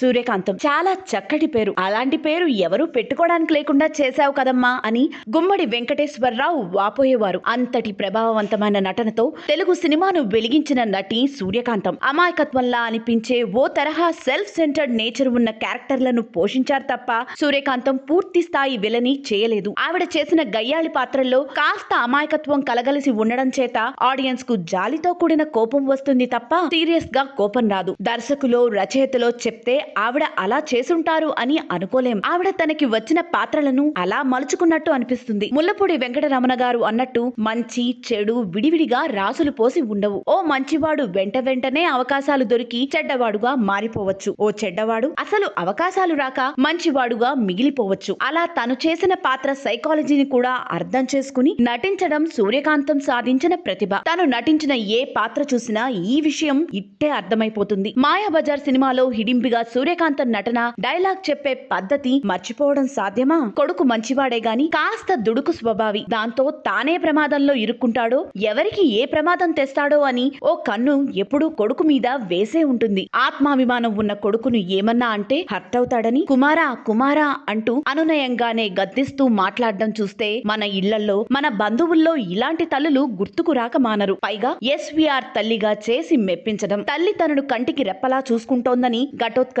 సూర్యకాంతం. చాలా చక్కటి పేరు. అలాంటి పేరు ఎవరూ పెట్టుకోవడానికి లేకుండా చేశావు కదమ్మా అని గుమ్మడి వెంకటేశ్వరరావు వాపోయేవారు. అంతటి ప్రభావవంతమైన నటనతో తెలుగు సినిమాను వెలిగించిన నటి సూర్యకాంతం. అమాయకత్వంలా అనిపించే ఓ తరహా సెల్ఫ్ సెంటర్డ్ నేచర్ ఉన్న క్యారెక్టర్లను పోషించారు తప్ప సూర్యకాంతం పూర్తి స్థాయి విలని చేయలేదు. ఆవిడ చేసిన గయ్యాళి పాత్రల్లో కాస్త అమాయకత్వం కలగలిసి ఉండడం చేత ఆడియన్స్కు జాలితో కూడిన కోపం వస్తుంది తప్ప సీరియస్గా కోపం రాదు. దర్శకులో రచయితలో చెప్తే ఆవిడ అలా చేసుంటారు అని అనుకోలేం. ఆవిడ తనకి వచ్చిన పాత్రలను అలా మలుచుకున్నట్టు అనిపిస్తుంది. ముల్లపూడి వెంకటరమణ గారు అన్నట్టు మంచి చెడు విడివిడిగా రాసులు పోసి ఉండవు. ఓ మంచివాడు వెంట వెంటనే అవకాశాలు దొరికి చెడ్డవాడుగా మారిపోవచ్చు. ఓ చెడ్డవాడు అసలు అవకాశాలు రాక మంచివాడుగా మిగిలిపోవచ్చు. అలా తను చేసిన పాత్ర సైకాలజీని కూడా అర్థం చేసుకుని నటించడం సూర్యకాంతం సాధించిన ప్రతిభ. తను నటించిన ఏ పాత్ర చూసినా ఈ విషయం ఇట్టే అర్థమైపోతుంది. మాయాబజార్ సినిమాలో హిడింబిగా సూర్యకాంత నటన డైలాగ్ చెప్పే పద్ధతి మర్చిపోవడం సాధ్యమా? కొడుకు మంచివాడే గాని కాస్త దుడుకు స్వభావి. దాంతో తానే ప్రమాదంలో ఇరుక్కుంటాడో ఎవరికి ఏ ప్రమాదం తెస్తాడో అని ఓ కన్ను ఎప్పుడూ కొడుకు మీద వేసే ఉంటుంది. ఆత్మాభిమానం ఉన్న కొడుకును ఏమన్నా అంటే హర్ట్ అవుతాడని కుమారా కుమారా అంటూ అనునయంగానే గద్దిస్తూ మాట్లాడడం చూస్తే మన ఇళ్ళలో మన బంధువుల్లో ఇలాంటి తల్లులు గుర్తుకు రాక మానరు. పైగా ఎస్విఆర్ తల్లిగా చేసి మెప్పించడం తల్లి తనను కంటికి రెప్పలా చూసుకుంటోందని ఘటోత్క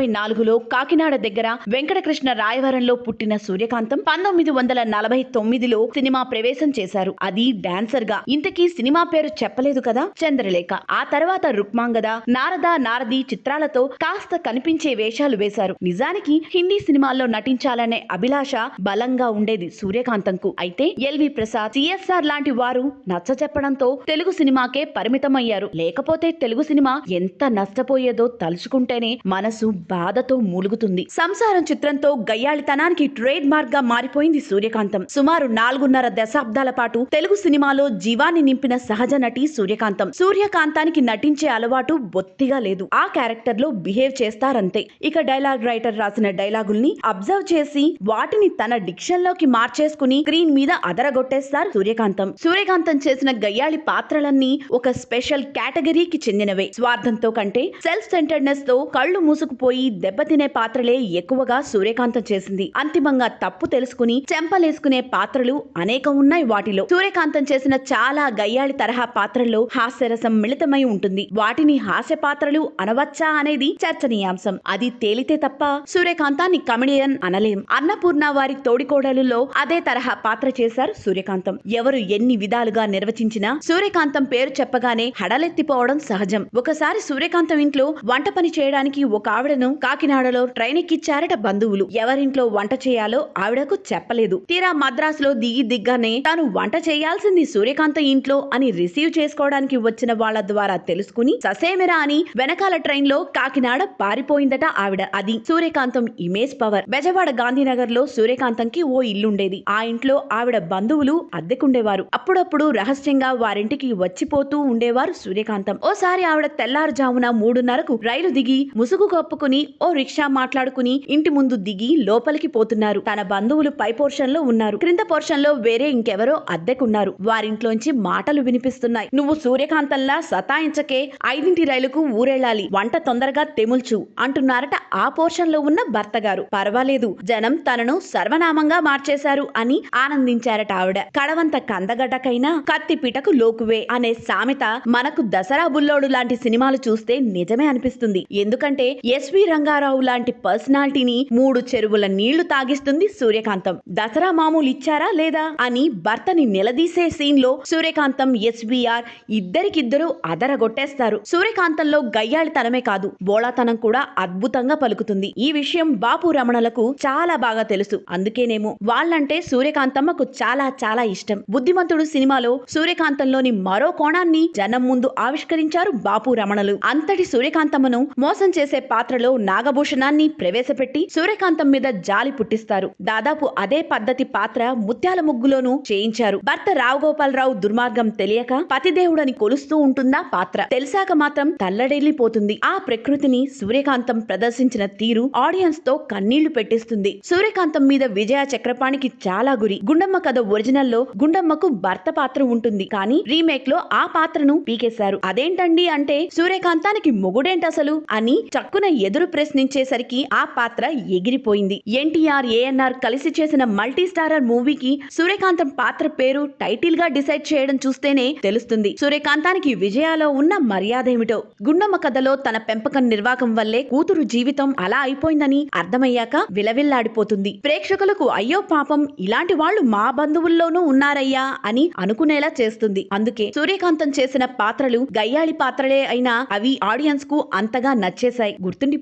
అందుకే ఇరవై నాలుగులో కాకినాడ దగ్గర వెంకటకృష్ణ రాయవరంలో పుట్టిన సూర్యకాంతం పంతొమ్మిది వందల నలభై తొమ్మిదిలో సినిమా ప్రవేశం చేశారు. అది డాన్సర్గా. ఇంతకీ సినిమా పేరు చెప్పలేదు కదా? చంద్రలేఖ. ఆ తర్వాత రుక్మాంగద నారద నారది చిత్రాలతో కాస్త కనిపించే వేషాలు వేశారు. నిజానికి హిందీ సినిమాల్లో నటించాలనే అభిలాష బలంగా ఉండేది సూర్యకాంతంకు. అయితే ఎల్వి ప్రసాద్ సిఎస్ఆర్ లాంటి వారు నచ్చ చెప్పడంతో తెలుగు సినిమాకే పరిమితమయ్యారు. లేకపోతే తెలుగు సినిమా ఎంత నష్టపోయేదో తలుచుకుంటేనే మనసు బాధతో మూలుగుతుంది. సంసారం చిత్రంతో గయ్యాళితనానికి ట్రేడ్ మార్క్గా మారిపోయింది సూర్యకాంతం. సుమారు నాలుగున్నర దశాబ్దాల పాటు తెలుగు సినిమాలో జీవాన్ని నింపిన సహజ నటి సూర్యకాంతం. సూర్యకాంతానికి నటించే అలవాటు బొత్తిగా లేదు. ఆ క్యారెక్టర్లో బిహేవ్ చేస్తారంతే. ఇక డైలాగ్ రైటర్ రాసిన డైలాగుల్ని అబ్జర్వ్ చేసి వాటిని తన డిక్షన్లోకి మార్చేసుకుని స్క్రీన్ మీద అదరగొట్టేస్తారు సూర్యకాంతం. సూర్యకాంతం చేసిన గయ్యాళి పాత్రలన్నీ ఒక స్పెషల్ కేటగిరీకి చెందినవే. స్వార్థంతో కంటే సెల్ఫ్ సెంటర్నెస్తో కళ్ళు మూసుకుపోయి దెబ్బతినే పాత్రలే ఎక్కువగా సూర్యకాంతం చేసింది. అంతిమంగా తప్పు తెలుసుకుని చెంపలేసుకునే పాత్రలు అనేకం ఉన్నాయి వాటిలో. సూర్యకాంతం చేసిన చాలా గయ్యాళి తరహా పాత్రల్లో హాస్యరసం మిళితమై ఉంటుంది. వాటిని హాస్య పాత్రలు అనవచ్చా అనేది చర్చనీయాంశం. అది తేలితే తప్ప సూర్యకాంతాన్ని కమెడియన్ అనలేం. అన్నపూర్ణ వారి తోడికోడలులో అదే తరహా పాత్ర చేశారు సూర్యకాంతం. ఎవరు ఎన్ని విధాలుగా నిర్వచించినా సూర్యకాంతం పేరు చెప్పగానే హడలెత్తిపోవడం సహజం. ఒకసారి సూర్యకాంతం ఇంట్లో వంట పని చేయడానికి ఒక ఆవిడను కాకినాడలో ట్రైన్ ఎక్కిచ్చారట బంధువులు. ఎవరింట్లో వంట చేయాలో ఆవిడకు చెప్పలేదు. తీరా మద్రాసులో దిగి దిగ్గానే తాను వంట చేయాల్సింది సూర్యకాంతం ఇంట్లో అని రిసీవ్ చేసుకోవడానికి వచ్చిన వాళ్ళ ద్వారా తెలుసుకుని ససేమిరా అని వెనకాల ట్రైన్లో కాకినాడ పారిపోయిందట ఆవిడ. అది సూర్యకాంతం ఇమేజ్ పవర్ బెజవాడ గాంధీనగర్లో సూర్యకాంతంకి ఓ ఇల్లుండేది. ఆ ఇంట్లో ఆవిడ బంధువులు అద్దెకుండేవారు. అప్పుడప్పుడు రహస్యంగా వారింటికి వచ్చిపోతూ ఉండేవారు సూర్యకాంతం. ఓసారి ఆవిడ తెల్లారుజామున మూడున్నరకు రైలు దిగి ముసుగు కప్పుకుని ఓ రిక్షా మాట్లాడుకుని ఇంటి ముందు దిగి లోపలికి పోతున్నారు. తన బంధువులు పై పోర్షన్లో ఉన్నారు. క్రింద పోర్షన్లో వేరే ఇంకెవరో అద్దెకున్నారు. వారింట్లోంచి మాటలు వినిపిస్తున్నాయి. నువ్వు సూర్యకాంతంలా సతాయించకే ఐదింటి రైలుకు ఊరెళ్ళాలి. వంట తొందరగా తెముల్చు అంటున్నారట ఆ పోర్షన్లో ఉన్న భర్త గారు పర్వాలేదు. జనం తనను సర్వనామంగా మార్చేశారు అని ఆనందించారట ఆవిడ. కడవంత కందగడ్డకైనా కత్తిపీటకు లోకువే అనే సామెత మనకు దసరా బుల్లోడు లాంటి సినిమాలు చూస్తే నిజమే అనిపిస్తుంది. ఎందుకంటే ఎస్వి రంగారావు లాంటి పర్సనాలిటీని మూడు చెరువుల నీళ్ళు తాగిస్తుంది సూర్యకాంతం. దసరా మామూలు ఇచ్చారా లేదా అని భర్తని నిలదీసే సీన్లో సూర్యకాంతం ఎస్బీఆర్ ఇద్దరికిద్దరు అదరగొట్టేస్తారు. సూర్యకాంతంలో గయ్యాళితనమే కాదు బోళాతనం కూడా అద్భుతంగా పలుకుతుంది. ఈ విషయం బాపు రమణలకు చాలా బాగా తెలుసు. అందుకేనేమో వాళ్ళంటే సూర్యకాంతమ్మకు చాలా చాలా ఇష్టం. బుద్ధిమంతుడు సినిమాలో సూర్యకాంతంలోని మరో కోణాన్ని జనం ముందు ఆవిష్కరించారు బాపు రమణలు. అంతటి సూర్యకాంతమ్మను మోసం చేసే పాత్రలో సినిమాలో నాగభూషణాన్ని ప్రవేశపెట్టి సూర్యకాంతం మీద జాలి పుట్టిస్తారు. దాదాపు అదే పద్ధతి పాత్ర ముత్యాల ముగ్గులోనూ చేయించారు. భర్త రావుగోపాలరావు దుర్మార్గం తెలియక పతిదేవుడని కొలుస్తూ ఉంటుందా పాత్ర తెలిసాక మాత్రం తల్లడిల్లిపోతుంది. ఆ ప్రకృతిని సూర్యకాంతం ప్రదర్శించిన తీరు ఆడియన్స్తో కన్నీళ్ళు పెట్టిస్తుంది. సూర్యకాంతం మీద విజయ చక్రపాణికి చాలా గురి. గుండమ్మ కథ ఒరిజినల్లో గుండమ్మకు భర్త పాత్ర ఉంటుంది. కానీ రీమేక్లో ఆ పాత్రను పీకేశారు. అదేంటండి అంటే సూర్యకాంతానికి మొగుడేంటసలు అని చక్కున ఎదురు ప్రశ్నించేసరికి ఆ పాత్ర ఎగిరిపోయింది. ఎన్టీఆర్ ఏఎన్ఆర్ కలిసి చేసిన మల్టీ స్టారర్ మూవీకి సూర్యకాంతం పాత్ర పేరు టైటిల్గా డిసైడ్ చేయడం చూస్తేనే తెలుస్తుంది. సూర్యకాంతానికి విజయాలో ఉన్న మర్యాద ఏమిటో? గుండమ్మ కథలో తన పెంపకం నిర్వాకం వల్లే కూతురు జీవితం అలా అయిపోయిందని అర్థమయ్యాక విలవిల్లాడిపోతుంది. ప్రేక్షకులకు అయ్యో పాపం ఇలాంటి వాళ్ళు మా బంధువుల్లోనూ ఉన్నారయ్యా అని అనుకునేలా చేస్తుంది. అందుకే సూర్యకాంతం చేసిన పాత్రలు గయ్యాళి పాత్రలే అయినా అవి ఆడియన్స్కు అంతగా నచ్చేశాయి.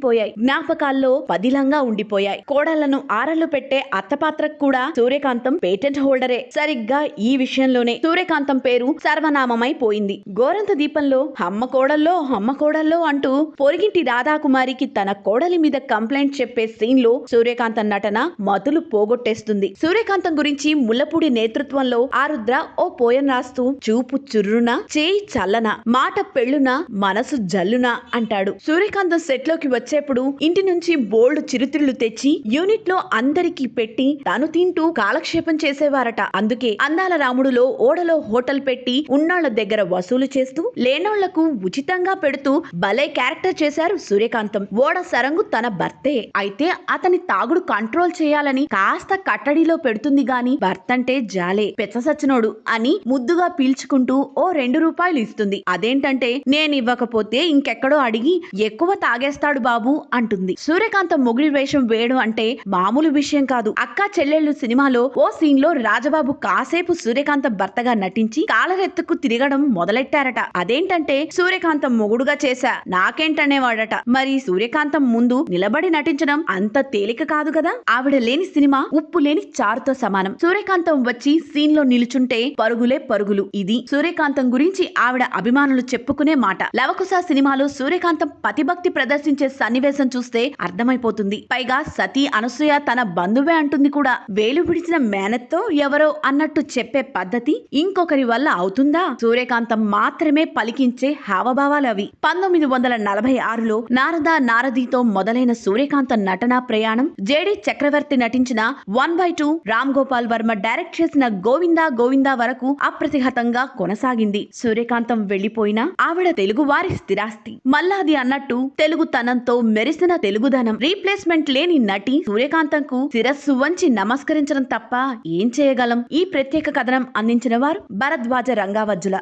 గుర్తుండిపోయాయి జ్ఞాపకాల్లో పదిలంగా ఉండిపోయాయి. కోడళ్ళను ఆరలు పెట్టే అత్తపాత్రకు కూడా సూర్యకాంతం పేటెంట్ హోల్డరే. సరిగ్గా ఈ విషయంలోనే సూర్యకాంతం పేరు సర్వనామమై పోయింది. గోరంత దీపంలో అమ్మ కోడల్లో అమ్మ కోడల్లో అంటూ పొరిగింటి రాధాకుమారికి తన కోడలి మీద కంప్లైంట్ చెప్పే సీన్లో సూర్యకాంతం నటన మతులు పోగొట్టేస్తుంది. సూర్యకాంతం గురించి ముల్లపూడి నేతృత్వంలో ఆరుద్ర ఓ పోయం రాస్తూ చూపు చుర్రున చేయి చల్లన మాట పెళ్ళున మనసు జల్లున అంటాడు. సూర్యకాంతం సెట్లోకి వచ్చే వచ్చేప్పుడు ఇంటి నుంచి బోల్డ్ చిరుతిళ్ళు తెచ్చి యూనిట్లో అందరికి పెట్టి తాను తింటూ కాలక్షేపం చేసేవారట. అందుకే అందాల రాముడులో ఓడలో హోటల్ పెట్టి ఉన్నాళ్ళ దగ్గర వసూలు చేస్తూ లేనోళ్ళకు ఉచితంగా పెడుతూ భలే క్యారెక్టర్ చేశారు సూర్యకాంతం. ఓడ సరంగు తన భర్తే. అయితే అతని తాగుడు కంట్రోల్ చేయాలని కాస్త కట్టడిలో పెడుతుంది గాని భర్త అంటే జాలే పెచ్చసచ్చినోడు అని ముద్దుగా పీల్చుకుంటూ ఓ రెండు రూపాయలు ఇస్తుంది. అదేంటంటే నేను ఇవ్వకపోతే ఇంకెక్కడో అడిగి ఎక్కువ తాగేస్తాడు బాబు. అంటుంది. సూర్యకాంత మొగుడి వేషం వేయడం అంటే మామూలు విషయం కాదు. అక్క చెల్లెళ్ళు సినిమాలో ఓ సీన్లో రాజబాబు కాసేపు సూర్యకాంత భర్తగా నటించి కాలరెత్తుకు తిరగడం మొదలెట్టారట. అదేంటంటే సూర్యకాంతం మొగుడుగా చేశా నాకేంటనేవాడట. మరి సూర్యకాంతం ముందు నిలబడి నటించడం అంత తేలిక కాదు కదా? ఆవిడ లేని సినిమా ఉప్పు లేని చారుతో సమానం. సూర్యకాంతం వచ్చి సీన్లో నిలుచుంటే పరుగులే పరుగులు. ఇది సూర్యకాంతం గురించి ఆవిడ అభిమానులు చెప్పుకునే మాట. లవకుశ సినిమాలో సూర్యకాంతం పతిభక్తి ప్రదర్శించే సన్నివేశం చూస్తే అర్థమైపోతుంది. పైగా సతీ అనసూయ తన బంధువే అంటుంది కూడా. వేలు విడిచిన మేనత్తో ఎవరో అన్నట్టు చెప్పే పద్ధతి ఇంకొకరి వల్ల అవుతుందా? సూర్యకాంతం మాత్రమే పలికించే హావభావాలు అవి పంతొమ్మిది వందల నలభై ఆరులో నారద నారదితో మొదలైన సూర్యకాంత నటనా ప్రయాణం జేడి చక్రవర్తి నటించిన one by two Ram Gopal Varma direct చేసిన గోవిందా గోవిందా వరకు అప్రతిహతంగా కొనసాగింది. సూర్యకాంతం వెళ్ళిపోయినా ఆవిడ తెలుగు వారి స్థిరాస్తి. మల్లాది అన్నట్టు తెలుగు తనంతో మెరిసిన తెలుగుదనం. రీప్లేస్మెంట్ లేని నటి సూర్యకాంతంకు శిరస్సు వంచి నమస్కరించడం తప్ప ఏం చేయగలం? ఈ ప్రత్యేక కథనం అందించిన వారు భరద్వాజ రంగావజ్జుల.